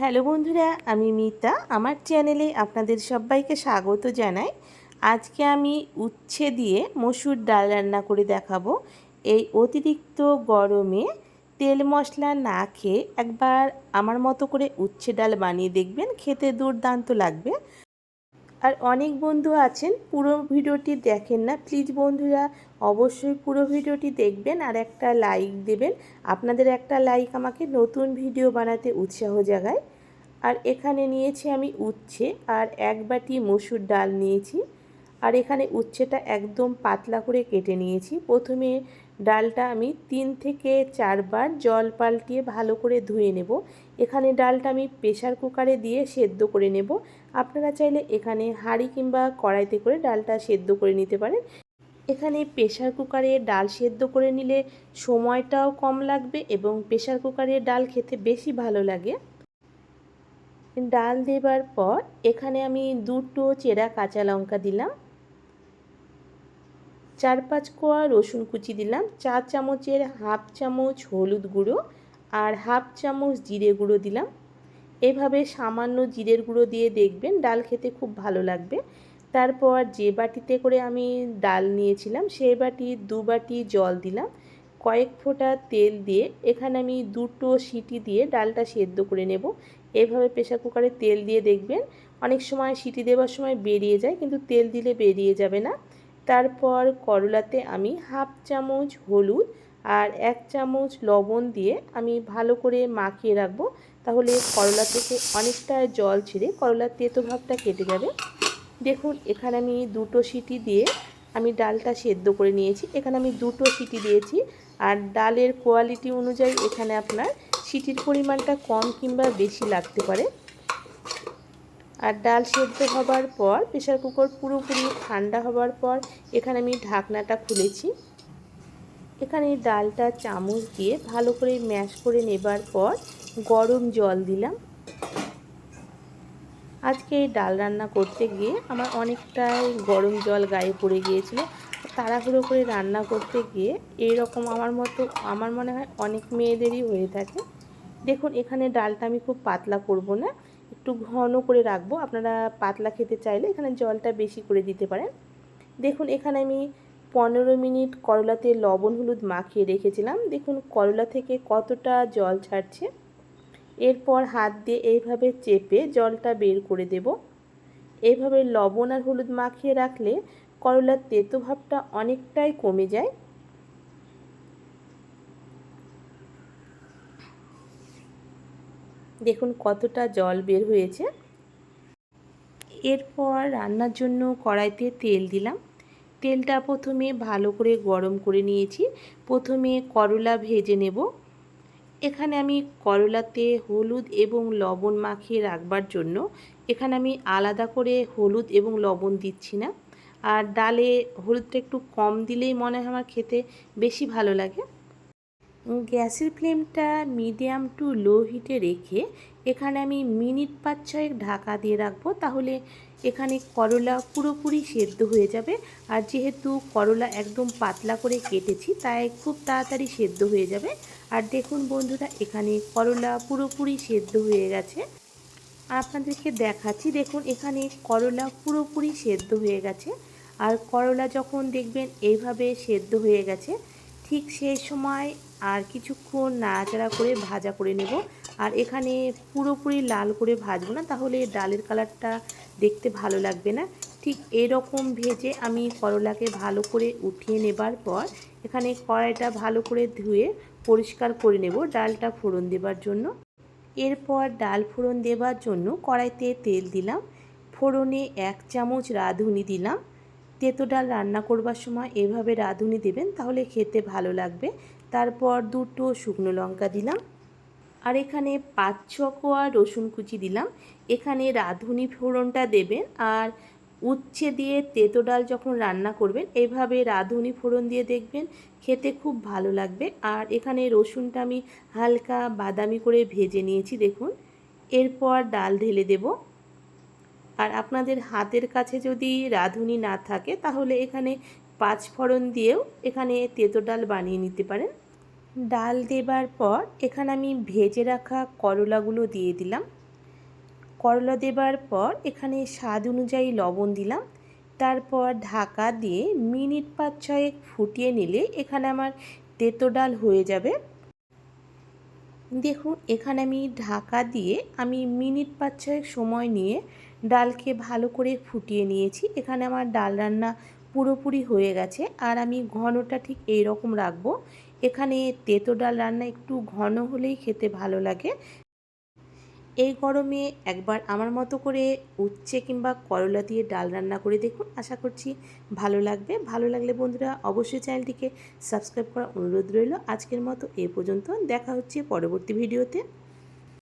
Hello বন্ধুরা, আমি মিতা। আমার চ্যানেলে আপনাদের সবাইকে স্বাগত জানাই। আজকে আমি উচ্ছে দিয়ে মসুর ডাল রান্না করে দেখাবো। এই অতিরিক্ত গরমে তেল মশলা না খেয়ে একবার আমার মতো করে উচ্ছে ডাল বানিয়ে দেখবেন, খেতে দুর্দান্ত লাগবে। আর অনেক বন্ধু আছেন, পুরো ভিডিওটি দেখেন না। প্লিজ বন্ধুরা, অবশ্যই পুরো ভিডিওটি দেখবেন আর একটা লাইক দেবেন। আপনাদের একটা লাইক আমাকে নতুন ভিডিও বানাতে উৎসাহ জাগায়। আর এখানে নিয়েছি আমি উচ্ছে আর এক বাটি মসুর ডাল নিয়েছি। আর এখানে উচ্ছেটা একদম পাতলা করে কেটে নিয়েছি। প্রথমে ডালটা আমি তিন থেকে চারবার জল পাল্টিয়ে ভালো করে ধুয়ে নেব। এখানে ডালটা আমি প্রেশার কুকারে দিয়ে সেদ্ধ করে নেব। আপনারা চাইলে এখানে হাঁড়ি কিংবা কড়াইতে করে ডালটা সেদ্ধ করে নিতে পারেন। এখানে প্রেশার কুকারে ডাল সেদ্ধ করে নিলে সময়টাও কম লাগবে এবং প্রেশার কুকারে ডাল খেতে বেশি ভালো লাগে। ডাল দেবার পর এখানে আমি দুটো চেরা কাঁচা লঙ্কা দিলাম। চার পাঁচ কোয়া রসুন কুচি দিলাম চা চামচের হাফ চামচ হলুদ গুঁড়ো আর হাফ চামচ জিরে গুঁড়ো দিলাম। এভাবে সামান্য জিরের গুঁড়ো দিয়ে দেখবেন ডাল খেতে খুব ভালো লাগবে। তারপর যে বাটিতে করে আমি ডাল নিয়েছিলাম সেই বাটি দু বাটি জল দিলাম, কয়েক ফোঁটা তেল দিয়ে এখানে আমি দুটো সিটি দিয়ে ডালটা সেদ্ধ করে নেব। এভাবে প্রেশার কুকারে তেল দিয়ে দেখবেন অনেক সময় সিটি দেওয়ার সময় বেরিয়ে যায়, কিন্তু তেল দিলে বেরিয়ে যাবে না। তারপর করলাতে আমি হাফ চামচ হলুদ আর এক চামচ লবণ দিয়ে আমি ভালো করে মাখিয়ে রাখব। তাহলে করলা থেকে অনেকটা জল ছেড়ে করলার তেতো ভাবটা কেটে যাবে। দেখুন, এখানে আমি দুটো সিটি দিয়ে আমি ডালটা সেদ্ধ করে নিয়েছি। এখানে আমি দুটো সিটি দিয়েছি আর ডালের কোয়ালিটি অনুযায়ী এখানে আপনার সিটির পরিমাণটা কম কিংবা বেশি লাগতে পারে। আর ডাল সেদ্ধ হবার পর প্রেশার কুকার পুরোপুরি ঠান্ডা হবার পর এখানে আমি ঢাকনাটা খুলেছি। এখানে ডালটা চামচ দিয়ে ভালো করে ম্যাশ করে নেবার পর গরম জল দিলাম। আজকে এই ডাল রান্না করতে গিয়ে আমার অনেকটাই গরম জল গায়ে পড়ে গিয়েছিল। তাড়াহুড়ো করে রান্না করতে গিয়ে এই রকম আমার মতো, আমার মনে হয় অনেক মেয়েদেরই হয়ে থাকে। দেখুন, এখানে ডালটা আমি খুব পাতলা করব না। একটু ঘন করে রাখব। আপনারা পাতলা খেতে চাইলে এখানে জলটা বেশি করে দিতে পারেন। দেখুন, এখানে আমি পনেরো মিনিট করলাতে লবণ, হলুদ মাখিয়ে রেখেছিলাম। দেখুন, করলা থেকে কতটা জল ছাড়ছে। এরপর হাত দিয়ে এইভাবে চেপে জলটা বের করে দেব। এইভাবে লবণ আর হলুদ মাখিয়ে রাখলে করলার তেতো ভাবটা অনেকটাই কমে যায়। দেখুন কতটা জল বের হয়েছে। এরপর রান্নার জন্য কড়াইতে তেল দিলাম। তেলটা প্রথমে ভালো করে গরম করে নিয়েছি। প্রথমে করলা ভেজে নেব। এখানে আমি করলাতে হলুদ এবং লবণ মাখিয়ে রাখবার জন্য এখানে আমি আলাদা করে হলুদ এবং লবণ দিচ্ছি না। আর ডালে হলুদটা একটু কম দিলেই মনে হয় আমার খেতে বেশি ভালো লাগে। গ্যাসের ফ্লেমটা মিডিয়াম টু লো হিটে রেখে এখানে আমি মিনিট পাঁচ ছয়েক ঢাকা দিয়ে রাখব, তাহলে এখানে করলা পুরোপুরি সেদ্ধ হয়ে যাবে। আর যেহেতু করলা একদম পাতলা করে কেটেছি, তাই খুব তাড়াতাড়ি সেদ্ধ হয়ে যাবে। আর দেখুন বন্ধুরা, এখানে করলা পুরোপুরি সেদ্ধ হয়ে গেছে। আপনাদেরকে দেখাচ্ছি, দেখুন এখানে করলা পুরোপুরি সেদ্ধ হয়ে গেছে। আর করলা যখন দেখবেন এইভাবে সেদ্ধ হয়ে গেছে, ঠিক সেই সময় আর কিছুক্ষণ নাড়াচাড়া করে ভাজা করে নেব। আর এখানে পুরোপুরি লাল করে ভাজবো না, তাহলে ডালের কালারটা দেখতে ভালো লাগবে না। ঠিক এরকম ভেজে আমি করলাকে ভালো করে উঠিয়ে নেবার পর এখানে কড়াইটা ভালো করে ধুয়ে পরিষ্কার করে নেব ডালটা ফোড়ন দেবার জন্য। এরপর ডাল ফোড়ন দেবার জন্য কড়াইতে তেল দিলাম। ফোড়নে এক চামচ রাঁধুনি দিলাম। তেতো ডাল রান্না করবার সময় এভাবে রাঁধুনি দেবেন, তাহলে খেতে ভালো লাগবে। তারপর দুটো শুকনো লঙ্কা দিলাম। আর এখানে পাঁচ ছ কোয়া রসুন কুচি দিলাম। এখানে রাঁধুনি ফোড়নটা দেবেন আর উচ্ছে দিয়ে তেতো ডাল যখন রান্না করবেন, এভাবে রাঁধুনি ফোড়ন দিয়ে দেখবেন খেতে খুব ভালো লাগবে। আর এখানে রসুনটা আমি হালকা বাদামি করে ভেজে নিয়েছি, দেখুন। এরপর ডাল ঢেলে দেব। আর আপনাদের হাতের কাছে যদি রাঁধুনি না থাকে, তাহলে এখানে পাঁচ ফোড়ন দিয়েও এখানে তেতো ডাল বানিয়ে নিতে পারেন। ডাল দেবার পর এখানে আমি ভেজে রাখা করলাগুলো দিয়ে দিলাম। করলা দেবার পর এখানে স্বাদ অনুযায়ী লবণ দিলাম। তারপর ঢাকা দিয়ে মিনিট পাঁচ ছয়েক ফুটিয়ে নিলে এখানে আমার তেতো ডাল হয়ে যাবে। দেখুন, এখানে আমি ঢাকা দিয়ে আমি মিনিট পাঁচ ছয়েক সময় নিয়ে ডালকে ভালো করে ফুটিয়ে নিয়েছি। এখানে আমার ডাল রান্না পুরোপুরি হয়ে গেছে। আর আমি ঘনটা ঠিক এই রকম রাখব। এখানে তেতো ডাল রান্না একটু ঘন হলেই খেতে ভালো লাগে। এই গরমে একবার আমার মতো করে উচ্ছে কিংবা করলা দিয়ে ডাল রান্না করে দেখুন। আশা করছি ভালো লাগবে। ভালো লাগলে বন্ধুরা অবশ্যই চ্যানেলটিকে সাবস্ক্রাইব করার অনুরোধ রইল। আজকের মতো এ পর্যন্ত। দেখা হচ্ছে পরবর্তী ভিডিওতে।